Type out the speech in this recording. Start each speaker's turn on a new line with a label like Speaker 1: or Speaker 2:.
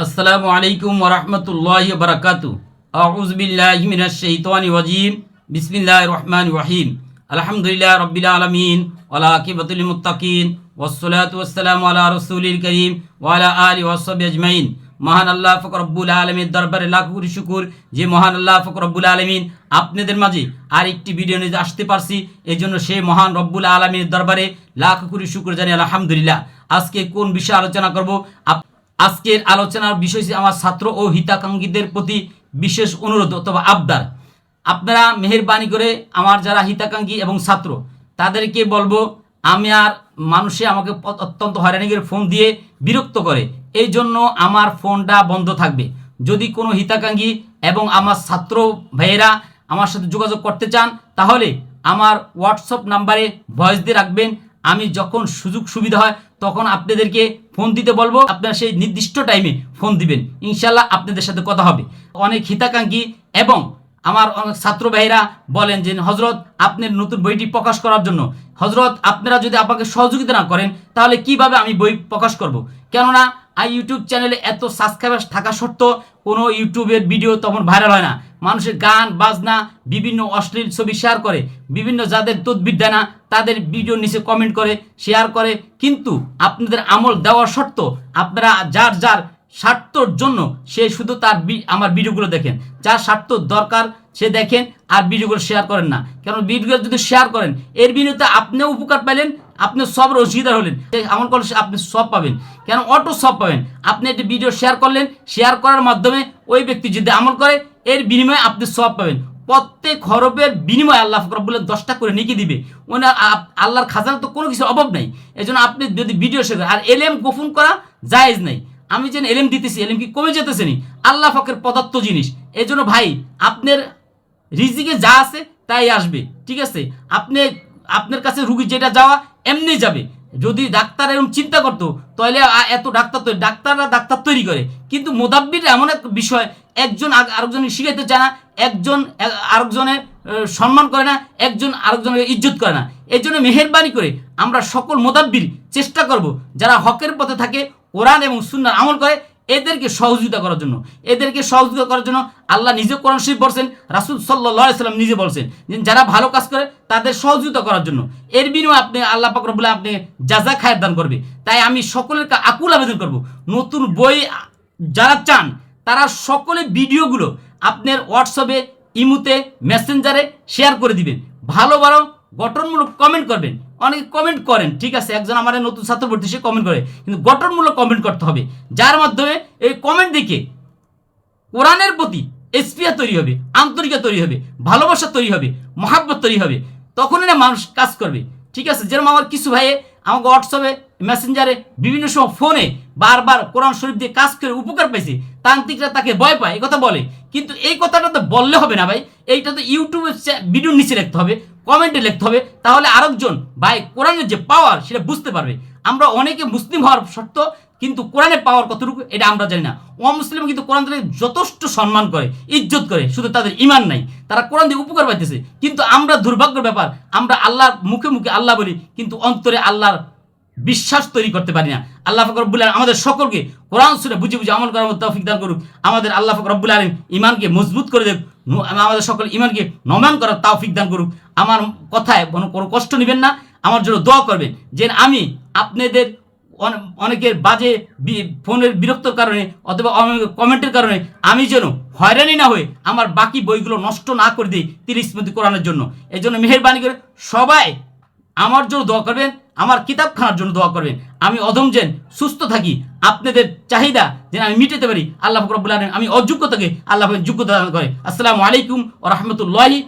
Speaker 1: আসসালামু আলাইকুম ওরহমতুল্লাহ বারাকাতু আউজ বিল্লাহি মিনাশ শাইতানি রাজিম। বিসমিল্লাহির রহমানির রহিম। আলহামদুলিল্লাহ রাব্বিল আলামিন ওয়ালা আকিবাতুল মুত্তাকিন। ওয়াসসালাতু ওয়াসসালামু আলা রাসূলিল করিম ওয়া আলা ওয়াসহাবিহি আজমাইন। মহান আল্লাহ ফকর রব্বুল আলমীর দরবারে লাখ কোটি শুকুর যে মহান আল্লাহ ফকর রব্বুল আলমিন আপনাদের মাঝে আরেকটি ভিডিও নিয়ে আসতে পারছি। এই জন্য সেই মহান রব্বুল আলমীর দরবারে লাখ কোটি শুকুর জানি আলহামদুলিল্লাহ। আজকে কোন বিষয়ে আলোচনা করব? আপ- আজকের আলোচনার বিষয় আমার ছাত্র ও হিতাকাঙ্ক্ষীদের প্রতি বিশেষ অনুরোধ অথবা আবদার। আপনারা মেহেরবানি করে আমার যারা হিতাকাঙ্ক্ষী এবং ছাত্র, তাদেরকে বলব, আমি আর মানুষে আমাকে অত্যন্ত হয়রানি করে ফোন দিয়ে বিরক্ত করে। এই জন্য আমার ফোনটা বন্ধ থাকবে। যদি কোনো হিতাকাঙ্ক্ষী এবং আমার ছাত্র ভাইয়েরা আমার সাথে যোগাযোগ করতে চান, তাহলে আমার হোয়াটসঅ্যাপ নাম্বারে ভয়েস দিয়ে রাখবেন। আমি যখন সুযোগ সুবিধা হয়, তখন আপনাদেরকে ফোন দিতে বলব। আপনারা সেই নির্দিষ্ট টাইমে ফোন দিবেন। ইনশাল্লাহ আপনাদের সাথে কথা হবে। অনেক হিতাকাঙ্ক্ষী এবং আমার অনেক ছাত্র ভাইরা বলেন যে হজরত আপনার নতুন বইটি প্রকাশ করার জন্য। হজরত আপনারা যদি আপনাকে সহযোগিতা না করেন, তাহলে কীভাবে আমি বই প্রকাশ করব? কেননা আই ইউটিউব চ্যানেলে এত সাবস্ক্রাইবার থাকা সত্ত্বেও কোনো ইউটিউবের ভিডিও তখন ভাইরাল হয় না। মানুষের গান, বাজনা, বিভিন্ন অশ্লীল ছবি শেয়ার করে, বিভিন্ন যাদের তদবির দেয় না, তাদের ভিডিও নিচে কমেন্ট করে শেয়ার করে। কিন্তু আপনাদের আমল দেওয়া সত্ত্বেও আপনারা যার যার স্বার্থর জন্য সে শুধু তার আমার ভিডিওগুলো দেখেন। যার স্বার্থ দরকার সে দেখেন আর ভিডিওগুলো শেয়ার করেন না। কারণ ভিডিওগুলো যদি শেয়ার করেন, এর বিনিময়ে আপনিও উপকার পেলেন আপনি সব রসিদার হলেন। আমল করলে সে- আপনি সব পাবেন। কেন অটো সব পাবেন? আপনি একটি ভিডিও শেয়ার করলেন শেয়ার করার মাধ্যমে ওই ব্যক্তি যদি আমল করে, এর বিনিময়ে আপনি সব পাবেন। প্রত্যেক হরফের বিনিময়ে আল্লাহ ফকরবুল্লাহ দশটা করে নিকি দিবে। ওনার আল্লাহর খাজানা তো কোনো কিছু অভাব নাই। এই জন্য আপনি যদি ভিডিও শেয়ার আর এলএম গোপন করা জায়েজ নাই। আমি যেন এলএম দিতেছি এলএম কি কমে যেতেছে নি? আল্লাহ ফকের পদার্থ জিনিস। এই জন্য ভাই, আপনার রিজিকে যা আছে তাই আসবে, ঠিক আছে? আপনি, আপনার কাছে রুগী যেটা যাওয়া এমনি যাবে। যদি ডাক্তার এরকম চিন্তা করতো, তাহলে এত ডাক্তার তৈরি, ডাক্তাররা ডাক্তার তৈরি করে। কিন্তু মোদাব্বির এমন এক বিষয়, একজন আরেকজনকে শিখাইতে চায় না, একজন আরেকজনের সম্মান করে না, একজন আরেকজনকে ইজ্জত করে না। এই জন্য মেহরবানি করে আমরা সকল মোদাব্বির চেষ্টা করব, যারা হকের পথে থাকে, কোরআন এবং সুন্নার আমল করে এদেরকে সহযোগিতা করার জন্য। এদেরকে সহযোগিতা করার জন্য আল্লাহ নিজে কোরআন শরীফ বলছেন, রাসুল সাল্লাহ সাল্লাম নিজে বলছেন যে যারা ভালো কাজ করে তাদের সহযোগিতা করার জন্য। এর বিনিময়ে আপনি আল্লাহ রব্বুল আপনি যা খায়ের দান করবে। তাই আমি সকলের আকুল আবেদন করব। নতুন বই যারা চান, তারা সকলে ভিডিওগুলো আপনার হোয়াটসঅ্যাপে, ইমুতে, মেসেঞ্জারে শেয়ার করে দিবেন। ভালো ভালো গঠনমূলক কমেন্ট করবেন। অনেকে কমেন্ট করেন, ঠিক আছে? একজন আমার নতুন ছাত্র ভর্তি, সে কমেন্ট করে। কিন্তু গঠনমূলক কমেন্ট করতে হবে, যার মাধ্যমে এই কমেন্ট দেখে কোরআনের প্রতি এসপিয়া তৈরি হবে, আন্তরিকতা তৈরি হবে, ভালোবাসা তৈরি হবে, মহাব্বত তৈরি হবে। তখনই না মানুষ কাজ করবে, ঠিক আছে? যেরকম আমার কিছু ভাইয়ে আমাকে হোয়াটসঅ্যাপে মেসেঞ্জারে বিভিন্ন সময় ফোনে বারবার কোরআন শরীফ দিয়ে কাজ করে উপকার পাইছে, তান্ত্রিকরা তাকে ভয় পায়, এই কথা বলে। কিন্তু এই কথাটা তো বললে হবে না ভাই এইটা তো ইউটিউবে ভিডিওর নিচে লিখতে হবে কমেন্টে লিখতে হবে, তাহলে আরেকজন ভাই কোরআনের যে পাওয়ার সেটা বুঝতে পারবে। আমরা অনেকে মুসলিম হওয়ার সত্ত্বেও কিন্তু কোরআনের পাওয়ার কতটুকু এটা আমরা জানি না। অমুসলিম কিন্তু কোরআন থেকে যথেষ্ট সম্মান করে, ইজ্জত করে, শুধু তাদের ইমান নাই। তারা কোরআন দিয়ে উপকার পাইতেছে। কিন্তু আমরা দুর্ভাগ্যের ব্যাপার, আমরা আল্লাহর মুখে মুখে আল্লাহ বলি, কিন্তু অন্তরে আল্লাহর বিশ্বাস তৈরি করতে পারি না। আল্লাহ ফকর রব্বুল আলম আমাদের সকলকে কোরআন শুনে বুঝে বুঝে আমল করার তৌফিক দান করুক। আমাদের আল্লাহ ফকর রব্বুল আলম ইমানকে মজবুত করে ন- আমাদের সকল ইমানকে নমান করার তৌফিক দান করুক। আমার কথায় কোনো কষ্ট নেবেন না, আমার জন্য দোয়া করবেন। যে আমি আপনাদের অনে- অনেকের বাজে ফোনের বিরক্তর কারণে অথবা কমেন্টের কারণে আমি যেন হয়রানি না হয়ে আমার বাকি বইগুলো নষ্ট না করে দিই তিরিশ মিনিট কোরআনের জন্য। এই জন্য মেহরবানি করে সবাই আমার জন্য দোয়া করবেন। আমার কিতাব কিতাবখানার জন্য দোয়া করবেন। আমি অধম যেন সুস্থ থাকি। আপনাদের চাহিদা যেন আমি মিটাতে পারি। আল্লাহ আলম আমি অযোগ্যতাকে আল্লাহ যোগ্যতা করে। আসসালামু আলাইকুম ও রহমতুল্লাহি